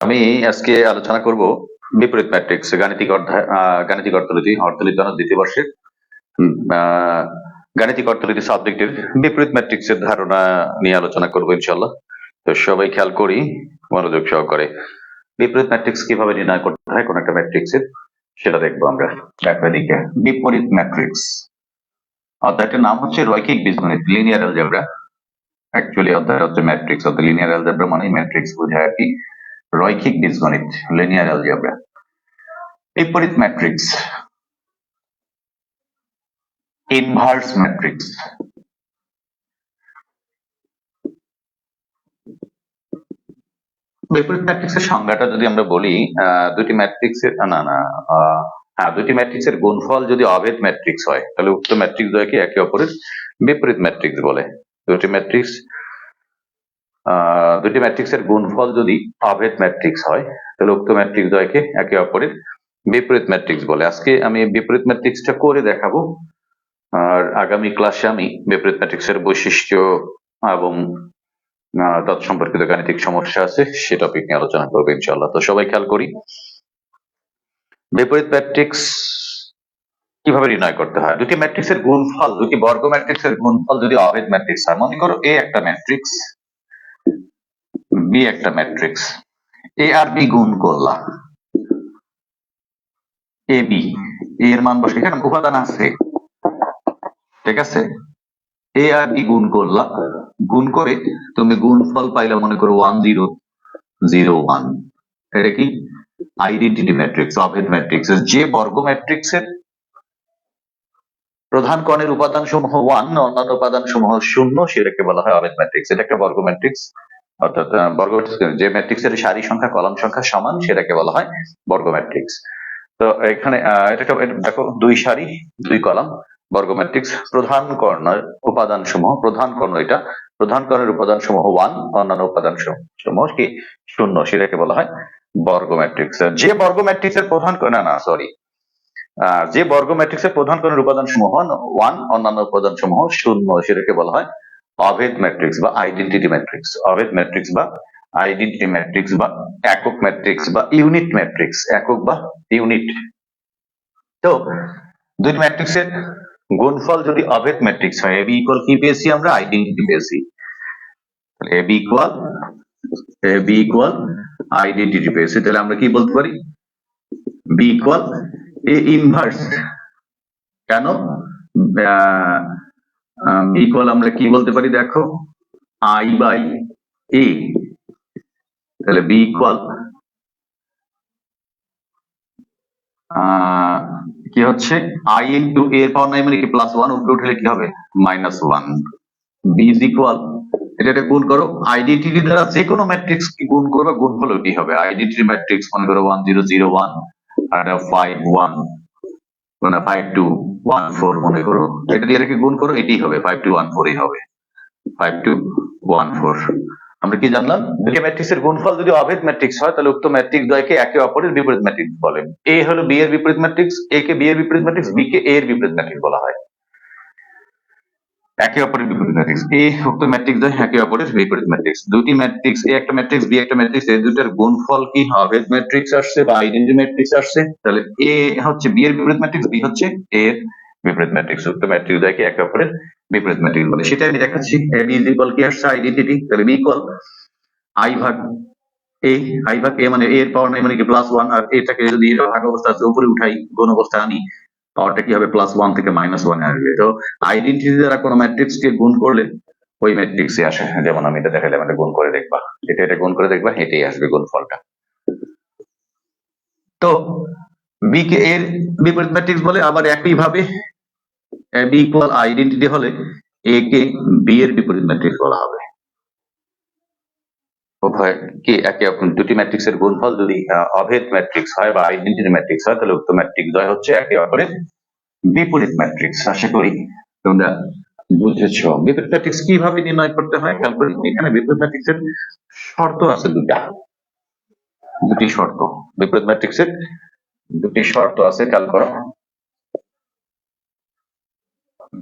আমি আজকে আলোচনা করব বিপরীত ম্যাট্রিক্স, গাণিতিক গাণিতিক অর্থনীতি অর্থনীতি অনার্স দ্বিতীয় বর্ষের গাণিতিক অর্থনীতি সাবজেক্টের বিপরীত ম্যাট্রিক্স এর ধারণা নিয়ে আলোচনা করব ইনশাল্লাহ তো সবাই খেয়াল করি, মনোযোগ সহকারে। বিপরীত ম্যাট্রিক্স কীভাবে নির্ণয় করতে হয়, কোন একটা ম্যাট্রিক্স এর সেটা দেখব আমরা। এদিকে, বিপরীত ম্যাট্রিক্স। অধ্যায়টার নাম হচ্ছে রৈখিক বীজগণিত, লিনিয়ার অ্যালজেব্রা। অ্যাকচুয়ালি অধ্যায় হচ্ছে ম্যাট্রিক্স, অর্থাৎ লিনিয়ার অ্যালজেব্রা মানে ম্যাট্রিক্স বোঝায় আর কি। রৈখিক বীজগণিত লিনিয়ার অ্যালজেব্রা বিপরীত ম্যাট্রিক্স ইনভার্স ম্যাট্রিক্স বিপরীত ম্যাট্রিক্সের সংজ্ঞাটা যদি আমরা বলি দুটি ম্যাট্রিক্সের না না হ্যাঁ দুটি ম্যাট্রিক্সের গুণফল যদি অভেদ ম্যাট্রিক্স হয়, তাহলে উক্ত ম্যাট্রিক্স দ্বয়কে একে অপরের বিপরীত ম্যাট্রিক্স বলে। দুটি ম্যাট্রিক্স দুটি ম্যাট্রিক্সের গুণফল যদি অভেদ ম্যাট্রিক্স হয়, তাহলে উক্ত ম্যাট্রিক্স দ্বয়কে একে অপরের বিপরীত ম্যাট্রিক্স বলে। আজকে আমি বিপরীত ম্যাট্রিক্সটা করে দেখাবো। আর আগামী ক্লাসে আমি বিপরীত ম্যাট্রিক্সের বৈশিষ্ট্য এবং তৎসম্পর্কিত গাণিতিক সমস্যা আছে, সে টপিক নিয়ে আলোচনা করব ইনশাল্লাহ তো সবাই খেয়াল করি, বিপরীত ম্যাট্রিক্স কীভাবে নির্ণয় করতে হয়? দুটি ম্যাট্রিক্সের গুণফল, দুটি বর্গ ম্যাট্রিক্সের গুণফল যদি অভেদ ম্যাট্রিক্স হয়, মনে করো এ একটা ম্যাট্রিক্স বি একটা ম্যাট্রিক্স এ আর বি গুণ করলাম। এ বি এর মান বসে এখানে উপাদান আছে। ঠিক আছে? এ আর বি গুণ করলা গুণ করে তুমি গুণফল পাইলা মনে করো ওয়ান জিরো জিরো ওয়ান এটা কি? আইডেন্টিটি ম্যাট্রিক্স অভেদ ম্যাট্রিক্স যে বর্গ ম্যাট্রিক্সের প্রধান কণের উপাদান সমূহ ওয়ান অন্যান্য উপাদান সমূহ শূন্য, সেটাকে বলা হয় অভেদ ম্যাট্রিক্স এটা একটা বর্গ ম্যাট্রিক্স অর্থাৎ বর্গ ম্যাট্রিক্স যে ম্যাট্রিক্সের সারি সংখ্যা, কলাম সংখ্যা সমান, সেটাকে বলা হয় বর্গ ম্যাট্রিক্স তো এখানে এটা দেখো, দুই সারি, দুই কলাম, বর্গ ম্যাট্রিক্স প্রধান কর্ণের উপাদান সমূহ প্রধান কর্ণ এটা, প্রধান কর্ণের উপাদান সমূহ ওয়ান অন্যান্য উপাদান সমূহ কি? শূন্য, সেটাকে বলা হয় বর্গ ম্যাট্রিক্স যে বর্গ ম্যাট্রিক্সের প্রধান কর্ণ- না না সরি যে বর্গ ম্যাট্রিক্সের প্রধান কর্ণের উপাদান সমূহ ওয়ান অন্যান্য উপাদান সমূহ শূন্য, সেটাকে বলা হয় অভেদ ম্যাট্রিক্স বা আইডেন্টিটি ম্যাট্রিক্স অভেদ ম্যাট্রিক্স বা আইডেন্টিটি ম্যাট্রিক্স বা একক ম্যাট্রিক্স বা ইউনিট ম্যাট্রিক্স একক বা ইউনিট তো দুটি ম্যাট্রিক্সের গুণফল যদি অভেদ ম্যাট্রিক্স হয় এবি ইকুয়াল কি পেয়েছি আমরা? আইডেন্টিটি পেয়েছি। AB equal AB equal identity পেয়েছি। তাহলে আমরা কি বলতে পারি? বি ইকুয়াল এ ইনভার্স কেন? ইকুয়াল আমরা কি বলতে পারি দেখো? আই বাই এ তাহলে বি ইকুয়াল কি হচ্ছে? আই ইন্টু এ এর পাওয়ার নাই মানে কি? প্লাস ওয়ান উপরে উঠলে কি হবে? Minus one B is equal এটা এটা গুণ করো। আইডেন্টিটি দ্বারা যে কোনো ম্যাট্রিক্স কি গুণ করবে গুণফল ওটি হবে। আইডেন্টিটি ম্যাট্রিক্স মনে করো ওয়ান জিরো জিরো ওয়ান আর ফাইভ ওয়ান মানে ফাইভ টু ওয়ান ফোর মনে করো। এটা দিয়ে রেখে গুণ করো এটি হবে ফাইভ টু ওয়ান ফোরই হবে। ফাইভ টু ওয়ান ফোর আমরা কি জানলাম? দুটি ম্যাট্রিক্সের গুণফল যদি অভেদ ম্যাট্রিক্স হয়, তাহলে উক্ত ম্যাট্রিক্স দ্বয়কে একে অপরের বিপরীত ম্যাট্রিক্স বলে। এ হলো বি এর বিপরীত ম্যাট্রিক্স এ কে বি এর বিপরীত ম্যাট্রিক্স বি কে এ এর বিপরীত ম্যাট্রিক্স বলা হয়। একে অপরের বিপরীত ম্যাট্রিক্স এ উক্ত ম্যাট্রিক্স দ্বয় একে অপরের বিপরীত ম্যাট্রিক্স দুটি ম্যাট্রিক্স এ একটা ম্যাট্রিক্স বি একটা ম্যাট্রিক্স এই দুটার গুণফল কি অভেদ ম্যাট্রিক্স আসছে বা আইডেন্টি ম্যাট্রিক্স আসছে। তাহলে এ হচ্ছে বি এর বিপরীত ম্যাট্রিক্স বি হচ্ছে এ এর বিপরীত ম্যাট্রিক্স উক্ত ম্যাট্রিক্স দ্বয়কে একে অপরের বিপরীত ম্যাট্রিক্স বলে। সেটা আমি দেখাচ্ছি। এ বি ইকুয়াল কি আসছে আইডেন্টিটি তাহলে বি ইকুয়াল আই ভাগ এ আই ভাগ এ মানে এ এর পাওয়ার নাই মানে কি প্লাস ওয়ান আর এটাকে যদি এর ভাগ অবস্থা আছে, উপরে উঠাই, গুণ অবস্থা আনি পাওয়ারটা কি হবে? প্লাস ওয়ান থেকে মাইনাস ওয়ান আসবে। তো আইডেন্টিটি দ্বারা কোনো ম্যাট্রিক্স কে গুণ করলে ওই ম্যাট্রিক্সে আসে। যেমন আমি এটা দেখালাম, এটা গুণ করে দেখবা। এটা এটা গুণ করে দেখবা, এটাই আসবে গুণফলটা। তো বি কে এর বিপরীত ম্যাট্রিক্স বলে আবার একই ভাবে বি ইকুয়াল আইডেন্টিটি হলে এ কে বি এর বিপরীত ম্যাট্রিক্স বলা হবে। উভয় কি একে দুটি ম্যাট্রিক্সের গুণফল? যদি অভেদ ম্যাট্রিক্স হয় বা আইডেন্টিটি ম্যাট্রিক্স হয়, তাহলে উক্ত ম্যাট্রিক্স দ্বয় হচ্ছে একে অপরের বিপরীত ম্যাট্রিক্স আশা করি তোমরা বুঝেছ। বিপরীত ম্যাট্রিক্স কীভাবে নির্ণয় করতে হয়? এখানে বিপরীত ম্যাট্রিক্সের শর্ত আছে দুটা দুটি শর্ত। বিপরীত ম্যাট্রিক্সের দুটি শর্ত আছে, খেয়াল করো।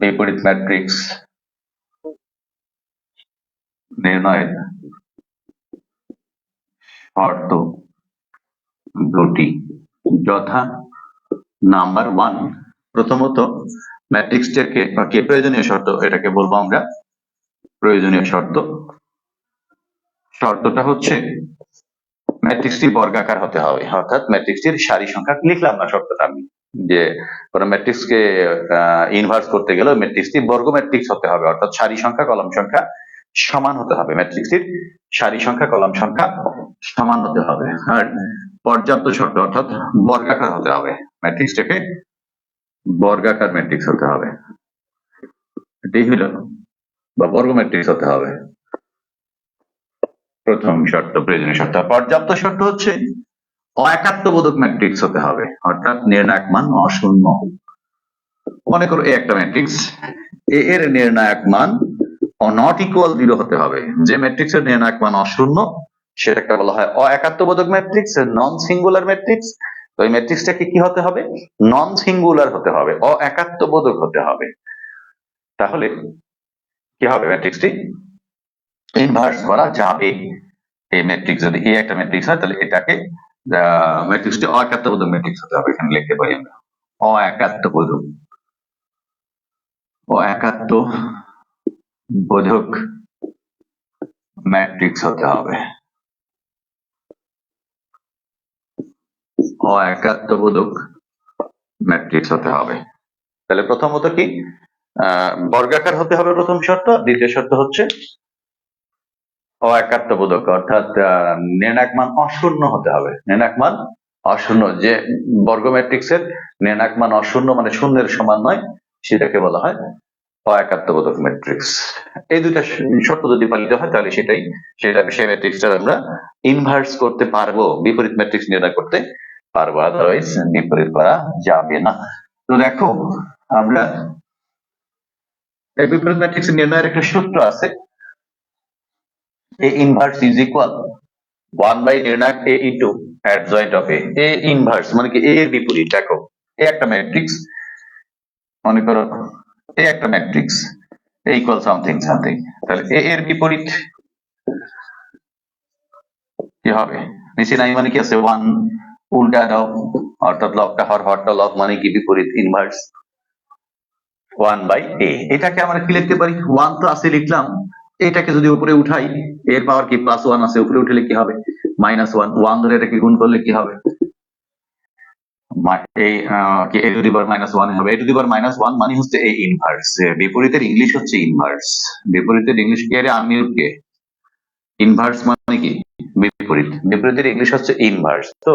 বিপরীত ম্যাট্রিক্স নির্ণয়ের শর্ত দুটি। যথা নাম্বার ওয়ান। প্রথমত ম্যাট্রিক্সটাকে বা কি প্রয়োজনীয় শর্ত? এটাকে বলব আমরা। প্রয়োজনীয় শর্ত। শর্তটা হচ্ছে, ম্যাট্রিক্সটি বর্গাকার হতে হবে। অর্থাৎ ম্যাট্রিক্সটির সারি সংখ্যা লিখলাম না শর্তটা আমি। যে কোন ম্যাট্রিক্সকে ইনভার্স করতে গেলে ম্যাট্রিক্সটি বর্গ ম্যাট্রিক্স হতে হবে। অর্থাৎ সারি সংখ্যা, কলাম সংখ্যা সমান হতে হবে ম্যাট্রিক্সটির সারি সংখ্যা, কলাম সংখ্যা সমান হতে হবে। আর পর্যাপ্ত শর্ত, অর্থাৎ বর্গাকার হতে হবে। ম্যাট্রিক্সটাকে বর্গাকার ম্যাট্রিক্স হতে হবে। এটাই হলো, বা বর্গ ম্যাট্রিক্স হতে হবে। প্রথম শর্ত, প্রয়োজনীয় শর্ত। পর্যাপ্ত শর্ত হচ্ছে, অএকাত্মবোধক ম্যাট্রিক্স হতে হবে। অর্থাৎ নির্ণায়ক মান অশূন্য। মনে করো এ একটা ম্যাট্রিক্স এ এর নির্ণায়ক মান নট ইকুয়াল জিরো হতে হবে। যে ম্যাট্রিক্স এর নির্ণায়ক মান অশূন্য, সেটাকে বলা হয় অএকাত্মবোধক ম্যাট্রিক্স নন সিঙ্গুলার ম্যাট্রিক্স তো এই ম্যাট্রিক্সটাকে কি হতে হবে? নন সিঙ্গুলার হতে হবে, অএকাত্মবোধক হতে হবে। তাহলে কি হবে ম্যাট্রিক্সটি ইনভার্স করা যাবে। এই ম্যাট্রিক্স যদি এ একটা ম্যাট্রিক্স হয়, তাহলে এটাকে ম্যাট্রিক্সটি অএকাত্মবোধক ম্যাট্রিক্স হতে হবে, এখানে লিখতে পারি আমরা। অএকাত্মবোধক। অএকাত্ম বোধক ম্যাট্রিক্স হতে হবে। অএকাত্মবোধক ম্যাট্রিক্স হতে হবে। তাহলে প্রথমত কি? বর্গাকার হতে হবে প্রথম শর্ত, দ্বিতীয় শর্ত হচ্ছে অএকাত্মবোধক অর্থাৎ নির্ণায়ক মান অশূন্য হতে হবে। নির্ণায়ক মান অশূন্য, যে বর্গ ম্যাট্রিক্সের নির্ণায়ক মান অশূন্য মানে শূন্যের সমান নয়, সেটাকে বলা হয় অএকাত্মবোধক ম্যাট্রিক্স এই দুইটা শর্ত যদি পালিত হয়, তাহলে সেটাই, সেটা সেই আমরা ইনভার্স করতে পারব, বিপরীত ম্যাট্রিক্স নির্ণয় করতে পারব। আদারওয়াইজ বিপরীত করা যাবে না। তো দেখো, আমরা বিপরীত ম্যাট্রিক্স নির্ণয়ের একটা সূত্র আছে। A inverse is equal 1 by নির্ণায়ক A into adjoint of A A inverse মানে কি A এর বিপরীত, দেখো। A একটা ম্যাট্রিক্স মনে করো একটা ম্যাট্রিক্স equal something something. তাহলে A এর বিপরীত কি হবে? নিচে নাই মানে কি আছে? 1 উল্টা দাও। অর্থাৎ লবটা হর, হরটা লব মানে কি? বিপরীত ইনভার্স 1 বাই A এটাকে আমরা কি লিখতে পারি? 1 তো আছে লিখলাম। এটাকে যদি উপরে উঠাই এর পাওয়ার কি? প্লাস ওয়ান আছে। উপরে উঠলে কি হবে? মাইনাস ওয়ান ওয়ান ধরে এটাকে গুণ করলে কি হবে? এ টু মাইনাস ওয়ান হবে। A to the minus one মানে হচ্ছে বিপরীতের ইংলিশ হচ্ছে ইনভার্স বিপরীতের ইংলিশ কে রে আনমিউট কে ইনভার্স মানে কি? বিপরীত। বিপরীতের ইংলিশ হচ্ছে ইনভার্স তো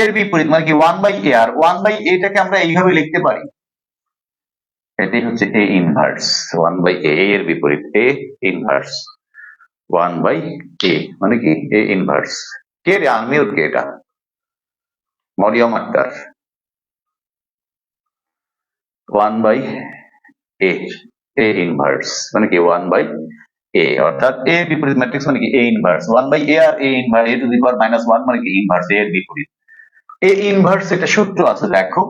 এর বিপরীত মানে কি? ওয়ান বাই এ আর ওয়ান বাই এটাকে আমরা এইভাবে লিখতে পারি। এটাই হচ্ছে A inverse one by A এর বিপরীত। A inverse one by A মানে কি? এ ইনভার্স কে রে? আনমিউট কে এটা? Mariam Akter one by A A inverse মানে কি? ওয়ান বাই এ অর্থাৎ এ বিপরীত ম্যাট্রিক্স মানে কি? A inverse one by A R A inverse A to the power minus one মানে কি? ইনভার্স এ এর বিপরীত. এ ইনভার্স এটা সূত্র আছে, দেখো।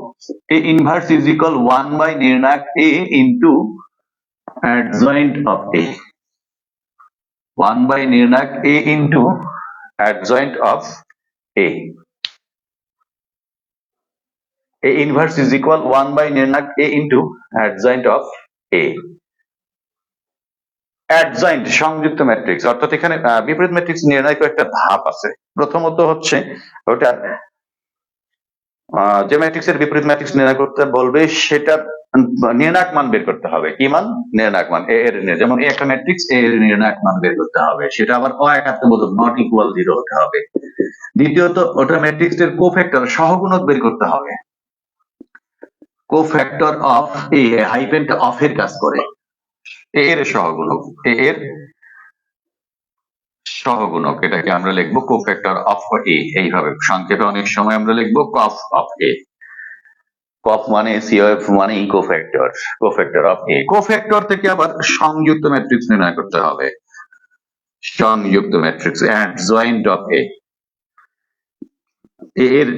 A inverse is equal one by নির্ণায়ক A into adjoint of A. 1 by নির্ণায়ক A into adjoint of A. A inverse is equal 1 by নির্ণায়ক A into adjoint of A. adjoint, সংযুক্ত ম্যাট্রিক্স অর্থাৎ এখানে বিপরীত ম্যাট্রিক্স নির্ণয় কয়েকটা ধাপ আছে। প্রথমত হচ্ছে, ওটা যে ম্যাট্রিক্সের বিপরীত ম্যাট্রিক্স নির্ণয় করতে বলবে সেটার নির্ণায়ক মান বের করতে হবে। কি মান? নির্ণায়ক মান এ এর যেমন এ একটা ম্যাট্রিক্স এ এর নির্ণায়ক মান বের করতে হবে। সেটা আবার অএকাত্মবোধক নট ইকুয়াল জিরো হতে হবে। দ্বিতীয়ত, ওটা ম্যাট্রিক্স এর কোফ্যাক্টর সহগুণক বের করতে হবে। কোফ্যাক্টর অফ এ হাইফেনটা অফ এর কাজ করে। এর সহগুণক এর সহগুণক, এটাকে আমরা লিখব কোফ্যাক্টর অফ এ এইভাবে সংক্ষেপে অনেক সময় আমরা লিখব কফ অফ এ কফ মানে সিওএফ মানে cofactor cofactor of A cofactor থেকে আবার সংযুক্ত ম্যাট্রিক্স নির্ণয় করতে হবে। সংযুক্ত ম্যাট্রিক্স অ্যাডজয়েন্ট অফ এ এর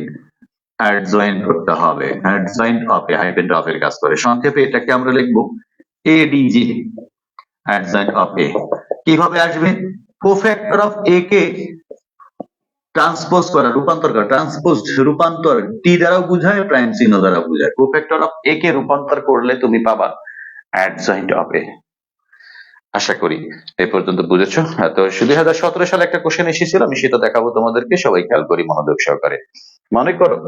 অ্যাডজয়েন্ট করতে হবে। Adjoint of A hyphen of এর কাজ করে। সংক্ষেপে এটাকে আমরা লিখব এডিজি অ্যাডজয়েন্ট অফ এ কীভাবে আসবে? কোফ্যাক্টর অফ এ কে ট্রান্সপোজ করা, রূপান্তর করা। ট্রান্সপোজ রূপান্তর টি দ্বারাও বোঝায় প্রাইম চিহ্ন দ্বারা বোঝায়। কোফ্যাক্টর অফ এ কে রূপান্তর করলে তুমি পাবা অ্যাডজয়েন্ট অফ এ আশা করি এই পর্যন্ত বুঝেছ। তো দুই হাজার সতেরো সালে একটা কোশ্চেন এসেছিল, আমি সেটা দেখাবো তোমাদেরকে। সবাই খেয়াল করি মনোযোগ সহকারে। মনে করো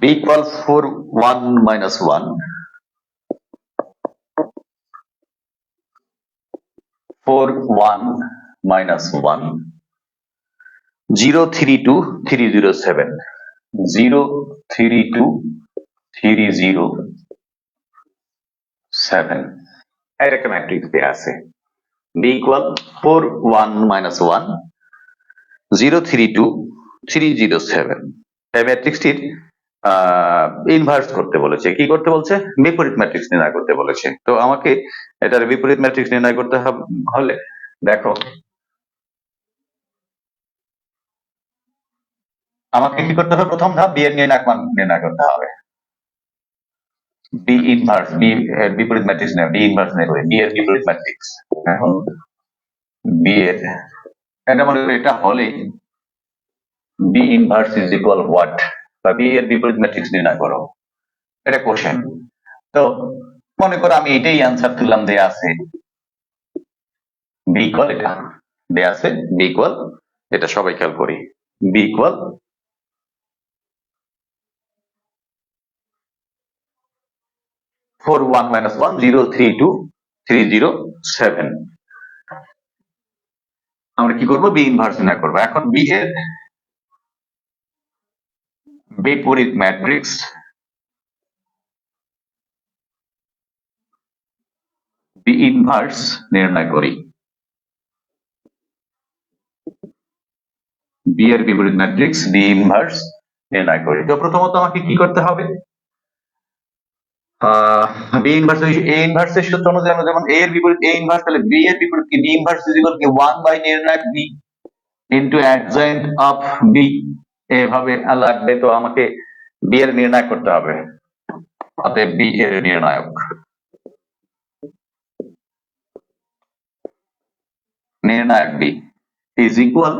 b equal for 1 minus 1 for 1 minus 1 0 3 2 3 0 7 0 3 2 3 0 7 এরকম ম্যাট্রিক্স দেয়া আছে b equal 4 1 minus 1 0 3 2 3 0 7 এই ম্যাট্রিক্সটির ইনভার্স করতে বলেছে। কি করতে বলছে? বিপরীত ম্যাট্রিক্স নির্ণয় করতে বলেছে। তো আমাকে এটার বিপরীত ম্যাট্রিক্স নির্ণয় করতে হলে দেখো। আমাকে কি করতে হবে? প্রথম ধাপ বি এর নির্ণায়ক মান নির্ণয় করতে হবে। বি ইনভার্স বি বিপরীত ম্যাট্রিক্স নেই বি ইনভার্স বি এর বিপরীত ম্যাট্রিক্স বি এর, এটা মনে এটা হলে B inverse is equal what বা বি এর বিপরীত ম্যাট্রিক্স নির্ণয় করো। এটা কোশ্চেন তো মনে করো আমি এটাই অ্যান্সার তুললাম দেয়া আছে বি ইকুয়াল এটা। দেয়া আছে বি ইকুয়াল এটা সবাই খেয়াল করি। B equal four one minus one zero three two three zero seven আমরা কি করব? বি ইনভার্স না করব। এখন বি এর বিপরীত ম্যাট্রিক্স বি ইনভার্স নির্ণয় করি। বি এর বিপরীত ম্যাট্রিক্স বি ইনভার্স নির্ণয় করি। তো প্রথমত আমাকে কি করতে হবে? বি ইনভার্স অনুযায়ী যেমন এ এর বিপরীত এ ইনভার্স তাহলে বি এর বিপরীত কি? বি ইনভার্স ইজ ইকুয়াল কি 1 বাই নির্ণায়ক অফ লাগবে তো আমাকে বি এর নির্ণয় করতে হবে। অতএব বি এর নির্ণায়ক। নির্ণায়ক বি ইজ ইকুয়াল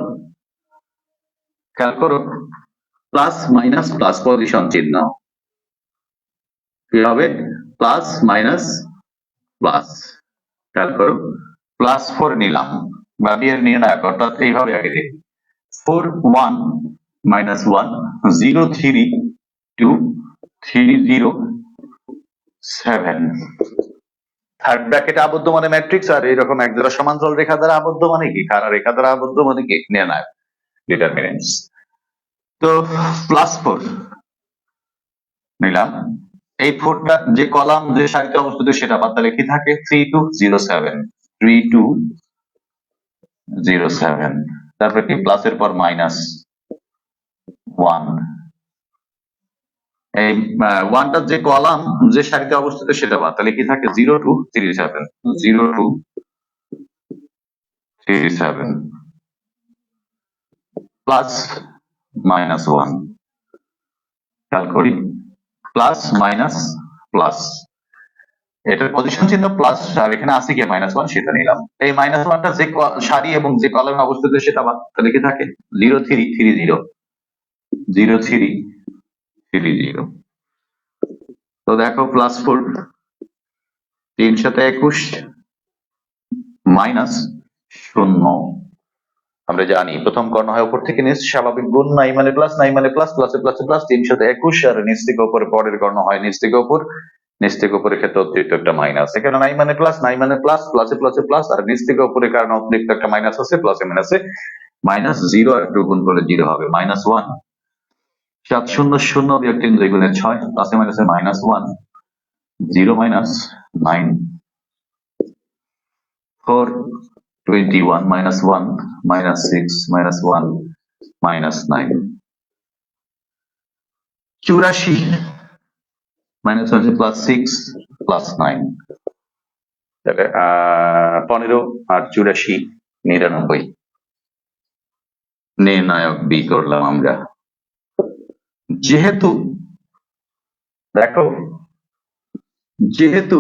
খেয়াল প্লাস মাইনাস প্লাস পজিশন চিহ্ন। কি হবে প্লাস মাইনাস প্লাস খেয়াল প্লাস ফোর নিলাম। বা বি এর নির্ণায়ক অর্থাৎ এইভাবে আগে দেখি four one minus one zero three two three zero seven third ব্র্যাকেটে আবদ্ধ মানে ম্যাট্রিক্স আর এরকম এক জোড়া সমান্তরাল রেখা দ্বারা আবদ্ধ মানে কি? খাড়া রেখা দ্বারা আবদ্ধ মানে কি? নির্ণায়ক ডিটারমিনেন্টস তো প্লাস ফোর নিলাম। এই ফোরটা যে কলাম, যে সারিতে অবস্থিত সেটা পাতালে কি থাকে three two zero seven three two zero seven তারপরে কি? প্লাসের পর মাইনাস ওয়ান এই ওয়ানটার যে কলাম, যে সারিতে অবস্থিত সেটা বাদ তাহলে কি থাকে zero two three seven zero two three seven plus minus one খেয়াল করি। প্লাস মাইনাস প্লাস এটার পজিশন চিহ্ন প্লাস আর এখানে আছে কি মাইনাস ওয়ান সেটা নিলাম। এই মাইনাস ওয়ানটা যে সারি এবং যে কলামে অবস্থিত সেটা তাহলে কি থাকে zero three three zero zero three three zero তো দেখো প্লাস ফোর তিন সাথে একুশ মাইনাস শূন্য। আমরা জানি, প্রথম কর্ণ হয় উপর থেকে নিচ, স্বাভাবিক গুণ নাই মানে প্লাস নাই মানে প্লাস প্লাসে প্লাসে প্লাস তিন সাথে একুশ, আর নিচ থেকে উপরে পরের কর্ণ হয় নিচ থেকে উপর, নিচ থেকে উপরে ক্ষেত্রে অতিরিক্ত একটা মাইনাস এখানে নাই মানে প্লাস নাই মানে প্লাস প্লাসে প্লাসে প্লাস আর নিচ থেকে উপরে কারণে অতিরিক্ত একটা মাইনাস আছে প্লাসে মাইনাসে মাইনাস জিরো আর একটু গুণ করলে জিরো হবে মাইনাস ওয়ান সাত শূন্য শূন্য বিয়োগ তিন দুই গুণে ছয় প্লাসে মাইনাসে minus one zero minus nine four twenty one minus one minus six minus one minus nine চুরাশি। মাইনাস হচ্ছে প্লাস সিক্স প্লাস নাইন তাহলে আহ, পনেরো আর চুরাশি নিরানব্বই। নির্ণায়ক বি করলাম আমরা। যেহেতু দেখো। যেহেতু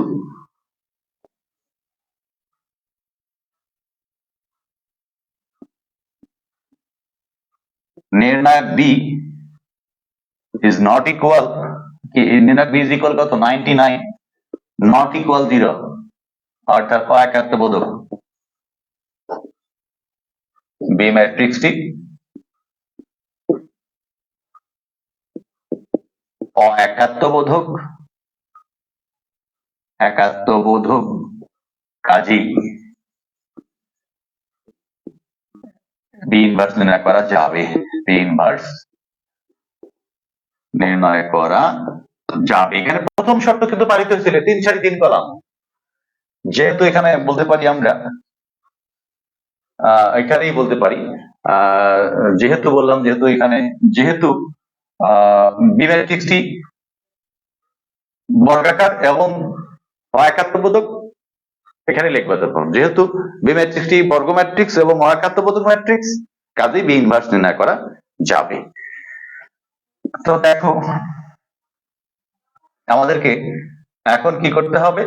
নির্ণায়ক বি not equal কি নির্ণায়ক বি is equal কত 99 not equal 0 অর্থাৎ একাত্ম বোধক বি ম্যাট্রিক্সটি একাত্মবোধক একাত্মবোধক কাজী বি ইনভার্স নির্ণয় করা যাবে ইনভার্স নির্ণয় করা যাবে। এখানে প্রথম শর্ত কিন্তু পালিত হয়েছিল, তিন তিন কলাম। যেহেতু এখানে বলতে পারি আমরা এখানেই বলতে পারি যেহেতু বললাম, যেহেতু এখানে, যেহেতু বর্গাকার এবং একাত্মবোধক এখানে লিখবে যেহেতু বি ম্যাট্রিক্সটি বর্গ ম্যাট্রিক্স এবং অএকাত্মবোধক ম্যাট্রিক্স কাজেই বি ইনভার্স নির্ণয় করা যাবে। তো দেখো, আমাদেরকে এখন কি করতে হবে?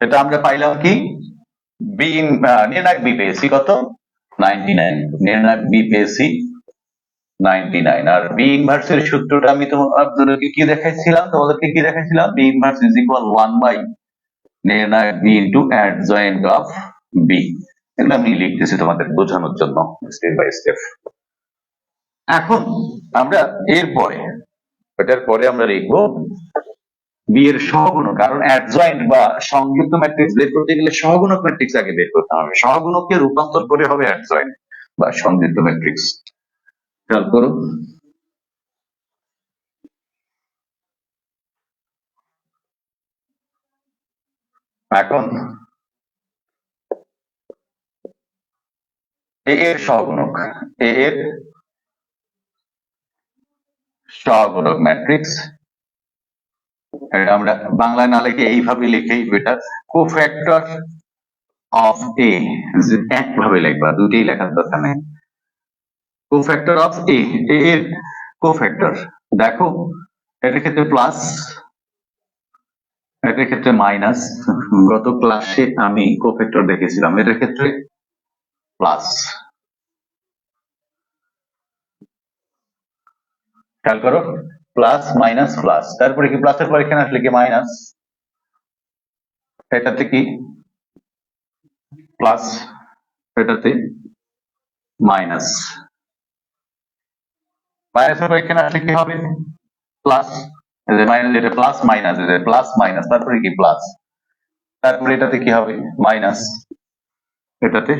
এটা আমরা পাইলাম কি? বি নির্ণায়ক বি পেয়েছি কত? নাইনটি নাইন নির্ণায়ক বি পেয়েছি নাইনটি নাইন আর বি ইনভার্সের সূত্রটা আমি তোমাদেরকে কি দেখাইছিলাম? তোমাদেরকে কি দেখাইছিলাম? B inverse is equal one by নির্ণায়ক B into adjoint of B এগুলো আমি লিখতেছি তোমাদের বোঝানোর জন্য স্টেপ বাই স্টেপ এখন আমরা এরপরে, এটার পরে আমরা লিখব বি এর সহগুণক, কারণ অ্যাডজয়েন্ট বা সংযুক্ত ম্যাট্রিক্স বের করতে গেলে সহগুণক ম্যাট্রিক্স আগে বের করতে হবে। সহগুণককে রূপান্তর করে হবে অ্যাডজয়েন্ট বা সংযুক্ত ম্যাট্রিক্স খেয়াল করো। এখন এ এর সহগুণক এ এর সহগুণক ম্যাট্রিক্স আমরা বাংলায় না লিখে এইভাবে লিখেই এটা কোফ্যাক্টর অফ এ একভাবে লিখবা দুটেই লেখার দরকার নেই। কোফ্যাক্টর অফ এ এর কোফ্যাক্টর দেখো, এটার ক্ষেত্রে প্লাস এটার ক্ষেত্রে মাইনাস গত ক্লাসে আমি কোফ্যাক্টর দেখেছিলাম, এটার ক্ষেত্রে প্লাস। খেয়াল করো, প্লাস, মাইনাস, প্লাস। তারপরে কি প্লাসের পর এখানে আসলে কি মাইনাস? এটাতে কি? প্লাস এটাতে মাইনাস। মাইনাসের পর এখানে আসলে কি হবে? প্লাস মাইনাস, এটা প্লাস, মাইনাস প্লাস, মাইনাস। তারপরে কি প্লাস? তারপরে এটাতে কি হবে? মাইনাস। এটাতে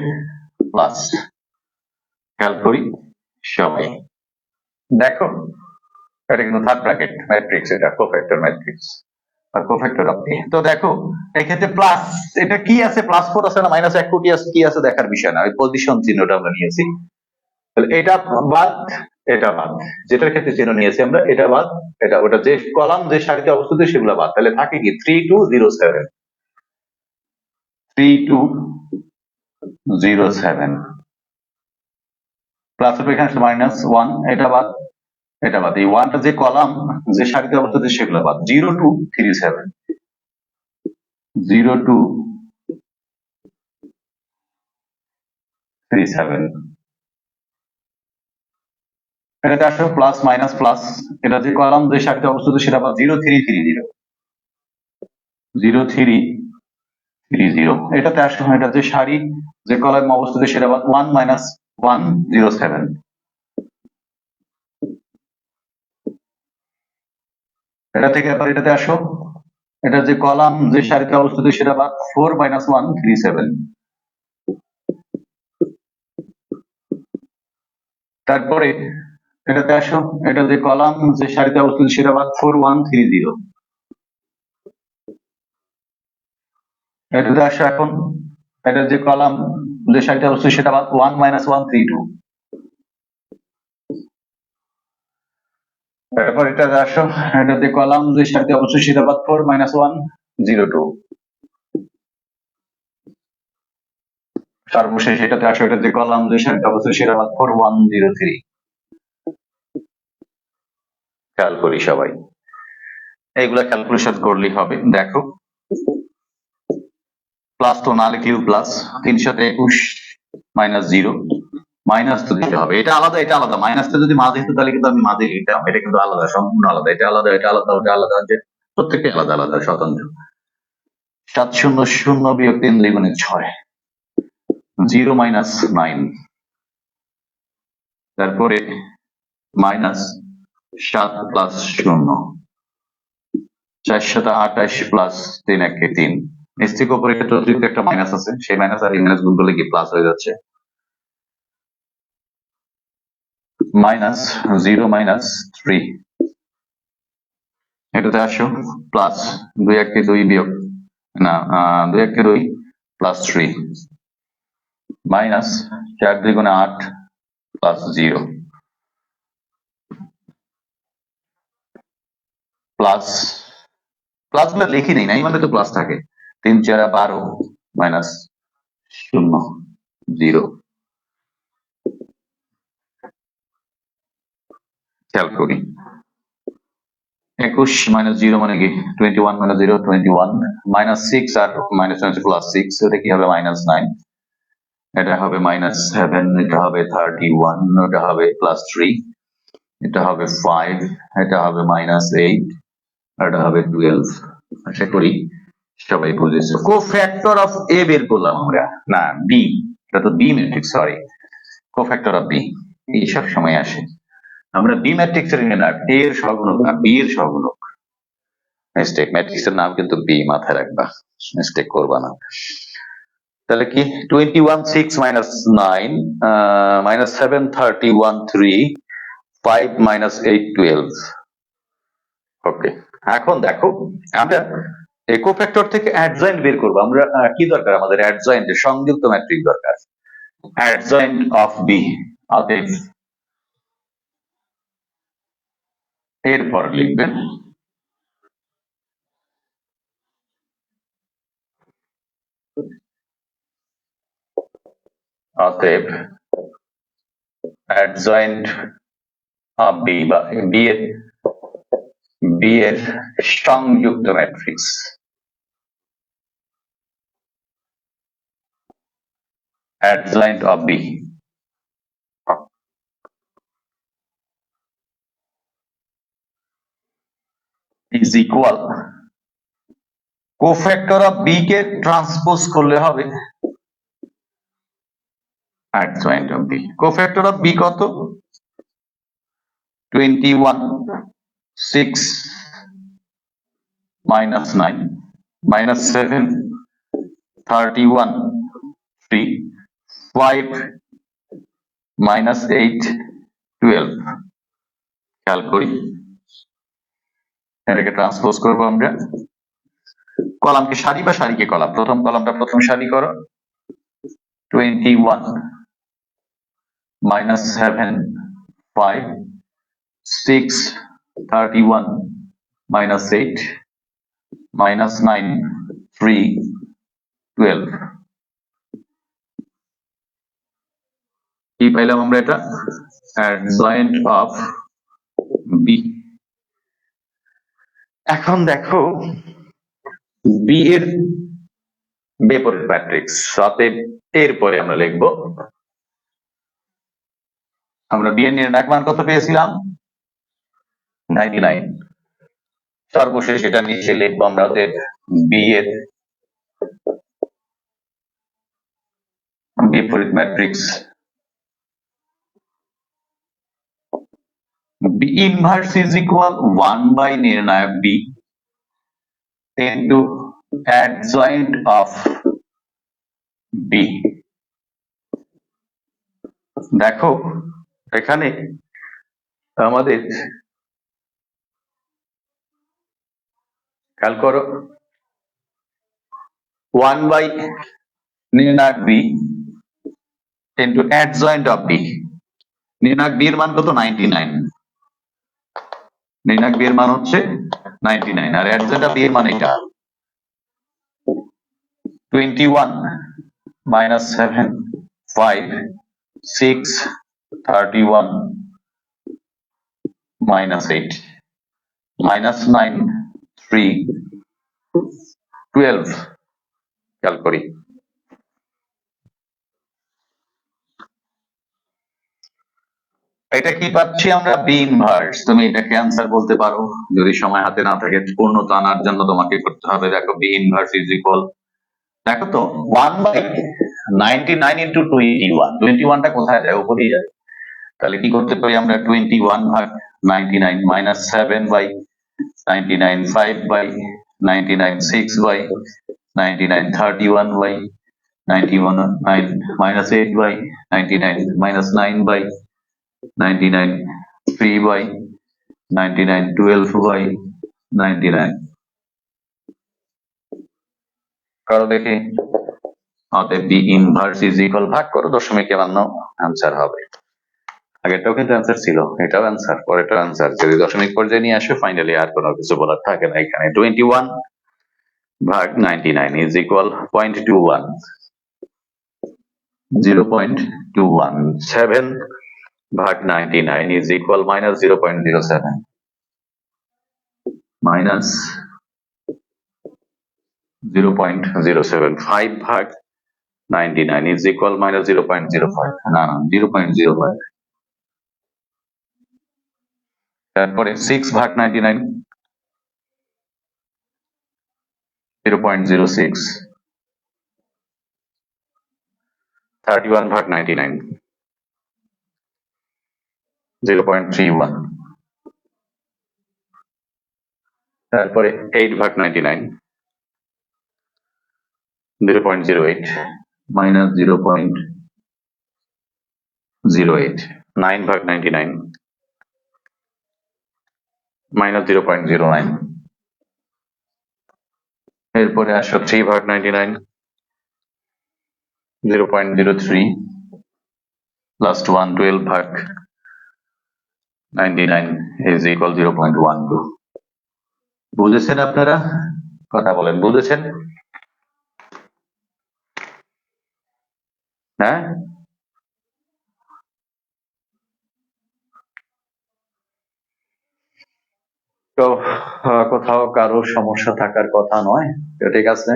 প্লাস খেয়াল করি সবাই দেখো, এটা কিন্তু থার্ড ব্র্যাকেট ম্যাট্রিক্স এটা কোফ্যাক্টর ম্যাট্রিক্স আর কোফ্যাক্টর আপনি তো দেখো, এক্ষেত্রে প্লাস এটা কি আছে? প্লাস ফোর আছে না মাইনাস এক কোটি আছে? কি আছে দেখার বিষয় না, ওই পজিশন চিহ্নটা আমরা নিয়েছি। তাহলে এটা বাদ এটা বাদ। যেটার ক্ষেত্রে চিহ্ন নিয়েছি আমরা, এটা বাদ, এটা ওটা যে কলাম যে সারিতে অবস্থিত, সেগুলো বাদ। তাহলে থাকে কি? Three two zero seven three two zero seven. Plus এখানে মাইনাস ওয়ান এটা বাদ এটা বাদ। এই ওয়ানটা যে কলাম যে সারিতে অবস্থিত সেগুলো বাদ। Zero two three seven zero two three seven এটাতে আসো প্লাস মাইনাস প্লাস এটা যে কলাম যে সারিতে অবস্থিত সেটা বাদ। Zero three three zero zero three three এটাতে আসো এটা যে সারি, যে কলাম অবস্থিত, সেটা one minus one zero seven এটা থেকে আবার এটাতে আসো। এটা যে কলাম যে সারিতে অবস্থিত, সেটা বাদ four minus one three seven তারপরে এটাতে আসো, এটা যে কলাম যে সারিতে অবস্থিত, সেটা বাদ ফোর ওয়ান থ্রি জিরো এটাতে আসো এখন, এটা যে কলাম যে সারিতে অবস্থিত সেটা one minus one three two তারপর এটা আসো, এটা যে কলাম যে সারিতে অবশ্যই সেটা বাদ four minus one zero two সর্বশেষ এটাতে আসো, এটা যে কলাম যে সারিতে অবশ্যই সেটা বাদ ফোর ওয়ান জিরো থ্রি খেয়াল করি সবাই। এইগুলা ক্যালকুলেশন করলেই হবে, দেখো। প্লাস তো না লিখলেও প্লাস তিনশত একুশ মাইনাস জিরো মাইনাস তো দিতে হবে। এটা আলাদা এটা আলাদা। মাইনাসটা যদি মাঝে হতো তাহলে কিন্তু আমি মাঝে লিখতাম এটা কিন্তু আলাদা, সম্পূর্ণ আলাদা। এটা আলাদা এটা আলাদা, ওটা আলাদা, যে প্রত্যেকটা আলাদা আলাদা, স্বতন্ত্র। সাত শূন্য শূন্য বিয়োগ তিন দ্বিগুণে ছয়। জিরো মাইনাস নাইন তারপরে মাইনাস সাত প্লাস শূন্য। চারশত আঠাশ প্লাস তিন একে তিন। নিচ থেকে উপরে একটা একটা মাইনাস আছে। সেই মাইনাস আর মাইনাস গুণ করলে কি প্লাস হয়ে যাচ্ছে? মাইনাস জিরো মাইনাস থ্রি এটাতে আসো প্লাস দুই একে দুই বিয়োগ। না দুই একে দুই প্লাস থ্রি মাইনাস চার দুই গুণে আট প্লাস জিরো প্লাস প্লাসগুলো লিখি নেই, না এই মানে তো প্লাস থাকে। তিন চার বারো মাইনাস শূন্য জিরো খেয়াল করি। একুশ মাইনাস জিরো মানে কি? Twenty one minus zero twenty one minus six আর মাইনাস প্লাস সিক্স এটা কি হবে মাইনাস নাইন এটা হবে মাইনাস সেভেন এটা হবে থার্টি ওয়ান এটা হবে প্লাস থ্রি এটা হবে ফাইভ এটা হবে মাইনাস এইট এটা হবে টুয়েলভ আশা করি সবাই বুঝেছে। কো ফ্যাক্টর অফ এ বের করলাম আমরা। না, বি। এটা তো B matrix, sorry. Cofactor of B. এই সব সময় আসে। আমরা বি ম্যাট্রিক্স এর না এ এর সহগুণক, না, বি এর সহগুণক। মিস্টেক ম্যাট্রিক্স এর নাম কিন্তু বি, মাথায় রাখবা। মিস্টেক করবা না। তাহলে কি? Twenty one six minus nine minus seven thirty one three five minus eight twelve okay এখন দেখো, আমরা একো ফ্যাক্টর থেকে অ্যাডজয়েন্ট বের করব। আমরা কি দরকার আমাদের? অ্যাডজয়েন্ট সংযুক্ত ম্যাট্রিক দরকার। অ্যাডজয়েন্ট অফ বি অতএব এরপর লিখবেন। অতএব অ্যাডজয়েন্ট অফ বি বা বি এর বি এর সংযুক্ত matrix adjoint of B is equal cofactor of B K transpose করলে হবে adjoint of B cofactor of B কত 21 6 minus 9 minus 7 31 3 5 minus 8 12 খেয়াল করি। এটাকে ট্রান্সপোজ করব আমরা। কলামকে সারি বা সারিকে কলাম? প্রথম কলামটা প্রথম সারি করো। 21 minus 7 5 6 31 minus 8 minus 9 3 12 কি পাইলাম আমরা এটা? Adjoint অফ বি এখন দেখো বি এর বিপরীত ম্যাট্রিক্স অতএব এরপরে আমরা লিখব আমরা বি এর নির্ণায়ক মান কত পেয়েছিলাম? 99 সর্বশেষ এটা নিচে লিখব আমরা b এর বিপরীত matrix b inverse is equal 1 by নির্ণায়ক b. Into adjoint of b. দেখো, এখানে আমাদের খেয়াল করো ওয়ান বাই নির্ণায়ক B into adjoint of B নির্ণায়ক বি এর মান কত? নাইনটি নাইন নির্ণায়ক বি এর মান হচ্ছে নাইনটি নাইন আর অ্যাডজয়েন্ট অফ বি এর মান এটা। Twenty one minus seven five six thirty one minus eight minus nine three twelve খেয়াল করি। এটা কি পাচ্ছি আমরা? বি ইনভার্স তুমি এটাকে অ্যান্সার বলতে পারো। যদি সময় হাতে না থাকে, পূর্ণতা আনার জন্য তোমাকে করতে হবে। দেখো বি ইনভার্স ইজ ইকুয়াল দেখো তো one by ninety nine into twenty one twenty ওয়ানটা কোথায় যায়? উপরেই যায়। তাহলে কি করতে পারি আমরা? টোয়েন্টি ওয়ান ভাগ ninety nine minus seven by ninety nine five by ninety nine six by ninety nine thirty one by ninety one nine minus eight by ninety nine minus nine by ninety nine three by ninety nine twelve করো দেখি, অতএব B inverse is equal ভাগ করো, দশমিক এমান্ন answer হবে। আগেরটাও কিন্তু answer ছিল, এটাও অ্যান্সার পরেরটাও অ্যান্সার যদি দশমিক পর্যায়ে নিয়ে আসে ফাইনালি আর কোনো কিছু বলার থাকে না এখানে। টোয়েন্টি ওয়ান ভাগ ninety nine is equal point two one zero point two one seven ভাগ ninety nine is equal minus zero point zero seven minus zero point zero seven five ভাগ ninety nine is equal minus zero point zero five না না zero point zero five তারপরে six ভাগ ninety nine zero point zero six thirty one ভাগ ninety nine zero point three one তারপরে eight ভাগ ninety nine zero point zero eight minus zero point zero eight nine ভাগ point zero nine এরপরে আসো three ভাগ zero three last one twelve ভাগ ninety nine is equal zero point one two বুঝেছেন আপনারা? কথা বলেন, বুঝেছেন? হ্যাঁ? তো কোথাও কারও সমস্যা থাকার কথা নয়। ঠিক আছে।